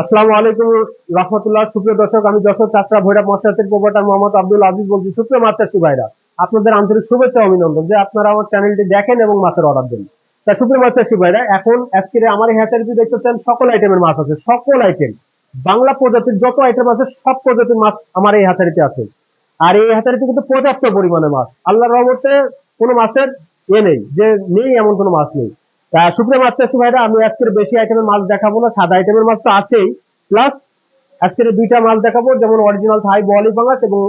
আসসালামু আলাইকুম রহমতুল্লাহ। সুপ্রিয় দর্শক, আমি যশোর চাকরা ভৈরব মাস্টার্সের প্রোপার্টার মোহাম্মদ আব্দুল আজিজ বলছি। সুপ্রিয় মাস্টার্সি ভাইরা, আপনাদের আন্তরিক শুভেচ্ছা অভিনন্দন যে আপনারা আমার চ্যানেলটি দেখেন এবং মাছের অর্ডার দেন। তা সুপ্রিয় মাস্টার্সি ভাইরা, এখন আজকে আমার হ্যাচারিতে দেখতেছেন সকল আইটেমের মাছ আছে, সকল আইটেম বাংলা প্রজাতির যত আইটেম আছে, সব প্রজাতির মাছ আমার এই হ্যাচারিতে আছে। আর এই হ্যাচারিতে কিন্তু পর্যাপ্ত পরিমাণে মাছ। আল্লাহর রহমতে কোনো মাছের এ নেই, যে নেই এমন কোনো মাছ নেই। সুপ্রিয় মাছ চাষি ভাইরা, আমি আজকের বেশি আইটেমের মাছ দেখাবো না, সাদা আইটেমের মাছ তো আছেই। প্লাস আজকের দুইটা মাছ দেখাবো, যেমন অরিজিনাল থাই বলি পাঙ্গাস এবং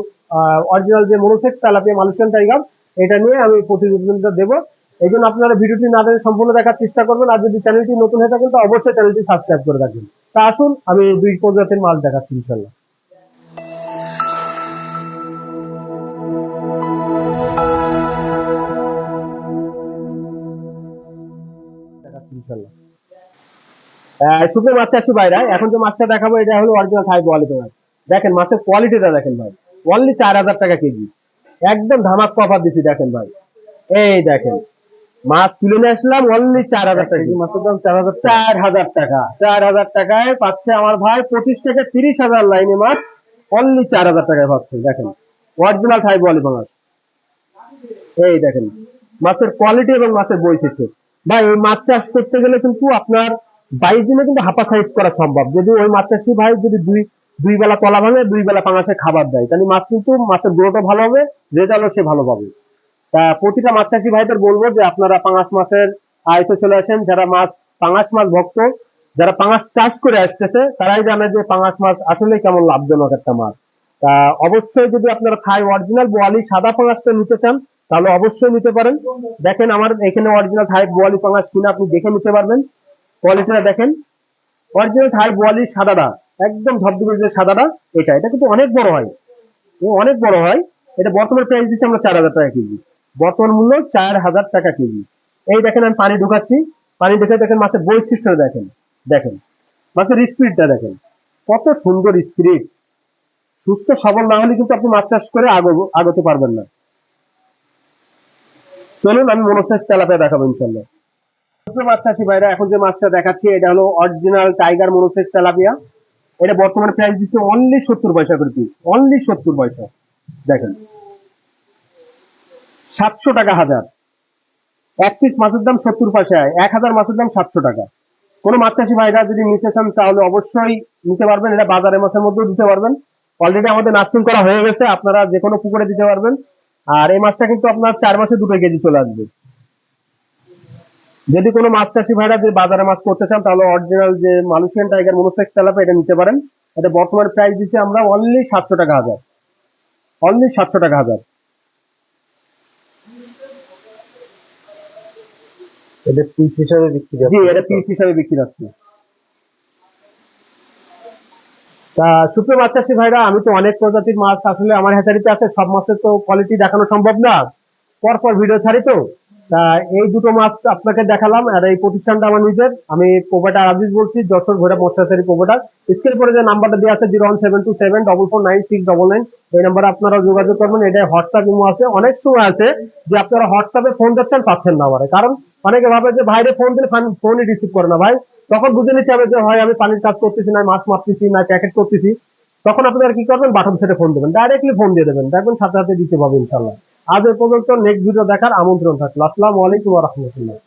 অরিজিনাল যে মনোসেক্স, তেলাপিয়া মালয়েশিয়ান টাইগার এটা নিয়ে আমি প্রতিযোগিতা দেবো। এই জন্য আপনারা ভিডিওটি না দেখে সম্পূর্ণ দেখার চেষ্টা করবেন, আর যদি চ্যানেলটি নতুন হয়ে থাকেন, তো অবশ্যই চ্যানেলটি সাবস্ক্রাইব করে রাখবেন। তা আসুন, আমি দুই প্রজাতির মাছ দেখাচ্ছি ইনশাল্লাহ ইনশাল্লাহ শুকনো মাছ চাচ্ছি বাইরে এখন যে মাছটা দেখাবো এটা হলো অরিজিনাল থাই কোয়ালিটি মাছ দেখেন মাছের কোয়ালিটিটা দেখেন ভাই। অনলি চার হাজার টাকা কেজি। একদম ধামাক অফার দিচ্ছি দেখেন ভাই। এই দেখেন মাছ তুলে নিয়ে আসলাম অনলি চার হাজার টাকা কেজি। মাছের দাম চার হাজার চার হাজার টাকা চার হাজার টাকায় পাচ্ছে আমার ভাই পঁচিশ থেকে তিরিশ হাজার লাইনে মাছ। অনলি চার হাজার টাকায় পাচ্ছে দেখেন। অরিজিনাল থাই কোয়ালিটি মাছ এই দেখেন মাছের কোয়ালিটি এবং মাছের বৈশিষ্ট্য। ভাই ওই মাছ চাষ করতে গেলে কিন্তু আপনার বাইশ দিনে কিন্তু হাফা সাইজ করা সম্ভব। যদি ওই মাছ চাষি ভাই যদি দুই দুই বেলা কলা ভাঙে, দুই বেলা পাঙাশে খাবার দেয়, তাহলে মাছ কিন্তু মাছের গ্রোথও ভালো হবে রেজাল্টও সে ভালো পাবে। তা প্রতিটা মাছ চাষি ভাইদের বলব যে আপনারা পাঙাশ মাছের আয়তে চলে আসেন। যারা মাছ, পাঙাশ মাছ ভক্ত, যারা পাঙাশ চাষ করে আসতেছে, তারাই জানে যে পাঙাশ মাছ আসলে কেমন লাভজনক একটা মাছ। তা অবশ্যই যদি আপনারা থাই অরিজিনাল, বোয়ালি, সাদা পাঙাশটা নিতে চান তাহলে অবশ্যই নিতে পারেন। দেখেন আমার এখানে অরিজিনাল থাই বোয়ালি পাঙাশ কিনা আপনি দেখে নিতে পারবেন। কোয়ালিটিটা দেখেন। অরিজিনাল থাই বোয়ালি সাদাটা, একদম ধবধবে যে সাদাটা, এটা এটা কিন্তু অনেক বড় হয়। অনেক বড় হয়। এটা বর্তমান প্রাইস দিচ্ছি আমরা চার হাজার টাকা কেজি। বর্তমান মূল্য চার হাজার টাকা কেজি। এই দেখেন আমি পানি ঢুকাচ্ছি। পানি ঢুকে দেখেন মাছের বৈশিষ্ট্য দেখেন। দেখেন, মাছের স্পিডটা দেখেন। কত সুন্দর স্পিড। সুস্থ সবল না হলে কিন্তু আপনি মাছ চাষ করে আগো, আগতে পারবেন না। চলুন, আমি মনোসাইজ তেলাপিয়া দেখাবো ইনশাল্লাহ ছোট মাছ ভাইরা, এখন যে মাছটা দেখাচ্ছি, এটা হলো অরিজিনাল টাইগার তেলাপিয়া। এটা বর্তমানে প্রাইস দিচ্ছে অনলি সত্তর পয়সা করে পিস অনলি সত্তর পয়সা। দেখেন। সাতশো টাকা হাজার। এক পিস মাছের দাম সত্তর পয়সা এক হাজার মাছের দাম সাতশো টাকা। কোনো মাছ ভাইরা যদি নিতে চান, তাহলে অবশ্যই নিতে পারবেন। এটা বাজারের মাছের মধ্যেও দিতে পারবেন। অলরেডি আমাদের নার্সিং করা হয়ে গেছে, আপনারা যে কোনো পুকুরে দিতে পারবেন। আর এই মাছটা কিন্তু আপনার চার মাসে দুটো কেজি চলে আসবে। যদি কোনো মাছ চাষি ভাইরা যে বাজারে মাছ করতে চান তাহলে অরিজিনাল যে মালয়েশিয়ান টাইগার মনোসেক্স তেলাপা এটা নিতে পারেন। এটা বর্তমান প্রাইস দিচ্ছি আমরা অনলি সাতশো টাকা হাজার। অনলি সাতশো টাকা হাজার। এটা পিস হিসাবে বিক্রি জি এটা পিস হিসাবে বিক্রি হচ্ছে। তা সুপ্রিয় মাছ চাষি ভাইরা, আমি তো অনেক প্রজাতির মাছ আসলে আমার হ্যাচারিতে আছে, সব মাছের তো কোয়ালিটি দেখানো সম্ভব না। পর পর ভিডিও ছাড়ি তো। তা এই দুটো মাছ আপনাকে দেখালাম আর এই প্রতিষ্ঠানটা আমার নিজের। আমি প্রোভাইডার আজিজ বলছি, যশোর ঘোড়া মৎস্যাচারী প্রোভাইডার। স্ক্রিন পরে যে নাম্বারটা দেওয়া আছে, zero one seven two seven double four nine six double nine. এই নাম্বারে আপনারা যোগাযোগ করবেন। এটা হোয়াটসঅ্যাপ ইমো আছে। অনেক সময় আছে যে আপনারা হোয়াটসঅ্যাপে ফোন দিচ্ছেন পাচ্ছেন না আমারে। কারণ অনেকে ভাবে যে ভাইরে ফোন দিলে ফোনই রিসিভ করে না ভাই। তখন বুঝে নিতে হবে যে হয় আমি পানির কাজ করতেছি না, মাছ মারতেছি না প্যাকেট করতেছি। তখন আপনারা কি করবেন? বাটন সেটে ফোন দেবেন। ডাইরেক্টলি ফোন দিয়ে দেবেন। দেখবেন সাথে সাথে দিতে পারবে ইনশাল্লাহ আজ এ পর্যন্ত নেক্সট ভিডিও দেখার আমন্ত্রণ থাকল। আসসালামু আলাইকুম রহমতুল্লাহ।